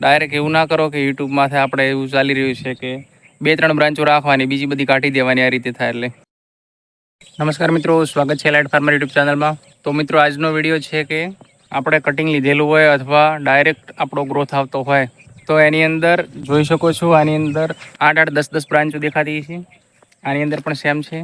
Direct એવું ના કરો કે યુટ્યુબમાંથી આપણે એવું ચાલી રહ્યું છે કે બે ત્રણ બ્રાન્ચો રાખવાની, બીજી બધી કાઢી દેવાની આ રીતે થાય એટલે. નમસ્કાર મિત્રો, સ્વાગત છે લાઇટ ફાર્મર યુટ્યુબ ચેનલમાં તો મિત્રો, આજનો વીડિયો છે કે આપણે કટિંગ લીધેલું હોય અથવા ડાયરેક્ટ આપણો ગ્રોથ આવતો હોય, તો એની અંદર જોઈ શકો છો, આની અંદર આઠ આઠ દસ દસ બ્રાન્ચો દેખાતી છે આની અંદર પણ સેમ છે.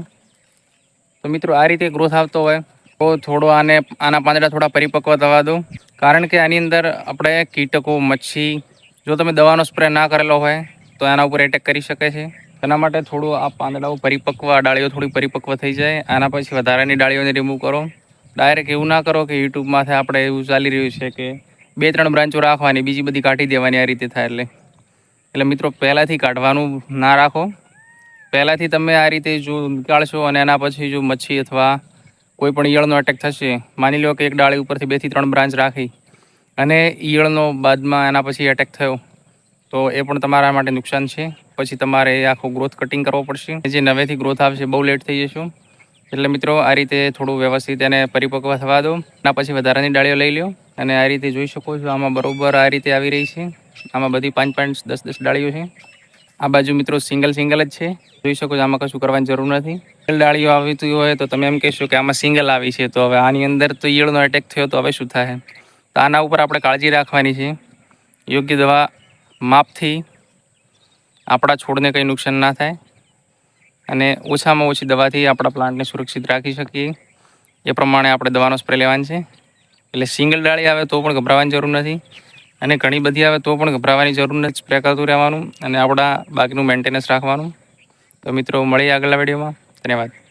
તો મિત્રો, આ રીતે ગ્રોથ આવતો હોય તો થોડો આને, આના પાંદડા થોડા પરિપક્વ થવા દો. કારણ કે આની અંદર આપણે કીટકો, મચ્છી, જો તમે દવાનો સ્પ્રે ના કરેલો હોય, તો એના ઉપર એટેક કરી શકે છે. તેના માટે થોડું આ પાંદડાઓ પરિપક્વ, આ ડાળીઓ થોડી પરિપક્વ થઈ જાય. આના પછી વધારાની ડાળીઓને રિમૂવ કરો. ડાયરેક્ટ એવું ના કરો કે યુટ્યુબમાંથી આપણે એવું ચાલી રહ્યું છે કે બે ત્રણ બ્રાન્ચો રાખવાની, બીજી બધી કાઢી દેવાની આ રીતે થાય એટલે. એટલે મિત્રો, પહેલાંથી કાઢવાનું ના રાખો. પહેલાંથી તમે આ રીતે જો નીકાળશો અને એના પછી જો મચ્છી અથવા કોઈ પણ ઈયળનો એટેક થશે, માની લો કે એક ડાળી ઉપરથી બેથી ત્રણ બ્રાન્ચ રાખી અને ઈયળનો બાદમાં એના પછી એટેક થયો, તો એ પણ તમારા માટે નુકસાન છે. પછી તમારે એ આખો ગ્રોથ કટિંગ કરવો પડશે. જે નવેથી ગ્રોથ આવશે, બહુ લેટ થઈ જશું. એટલે મિત્રો, આ રીતે થોડું વ્યવસ્થિત એને પરિપક્વ થવા દો. એના પછી વધારાની ડાળીઓ લઈ લો અને આ રીતે જોઈ શકો છો, આમાં બરોબર આ રીતે આવી રહી છે. આમાં બધી પાંચ પાંચ દસ દસ ડાળીઓ છે. આ બાજુ મિત્રો સિંગલ સિંગલ જ છે. જોઈ શકો છો, આમાં કશું કરવાની જરૂર નથી. ડાળીઓ આવતી હોય તો તમે એમ કહેશો કે આમાં સિંગલ આવી છે. તો હવે આની અંદર તો ઈયળનો એટેક થયો તો હવે શું થાય? તો આના ઉપર આપણે કાળજી રાખવાની છે. યોગ્ય દવા માપથી આપણા છોડને કંઈ નુકસાન ના થાય. અને ઓછામાં ઓછી દવાથી આપણા પ્લાન્ટને સુરક્ષિત રાખી શકીએ. એ પ્રમાણે આપણે દવાનો સ્પ્રે લેવાનો છે. એટલે સિંગલ ડાળી આવે તો પણ ગભરાવાની જરૂર નથી. અને ઘણી બધી આવે તો પણ ગભરાવાની જરૂર નથી. સ્પ્રે કરતું રહેવાનું અને આપણા બાકીનું મેન્ટેનન્સ રાખવાનું. તો મિત્રો, મળીએ આગલા વિડીયોમાં. ధన్యవాదాలు